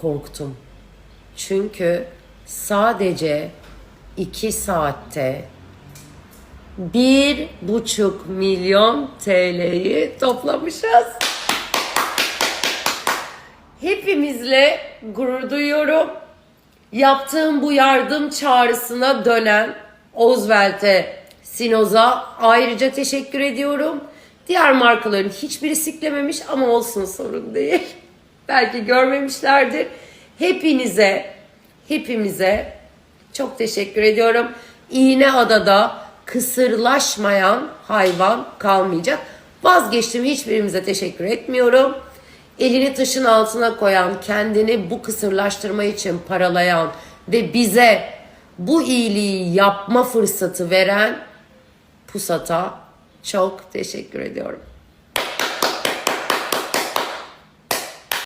korktum. Çünkü sadece iki saatte bir buçuk milyon TL'yi toplamışız. Hepimizle gurur duyuyorum. Yaptığım bu yardım çağrısına dönen Ozvelt'e, Sinoz'a ayrıca teşekkür ediyorum. Diğer markaların hiçbiri siklememiş ama olsun sorun değil. Belki görmemişlerdir. Hepinize, hepimize çok teşekkür ediyorum. İğneada'da kısırlaşmayan hayvan kalmayacak. Vazgeçtim hiçbirimize teşekkür etmiyorum. Elini taşın altına koyan, kendini bu kısırlaştırma için paralayan ve bize bu iyiliği yapma fırsatı veren Pusat'a çok teşekkür ediyorum.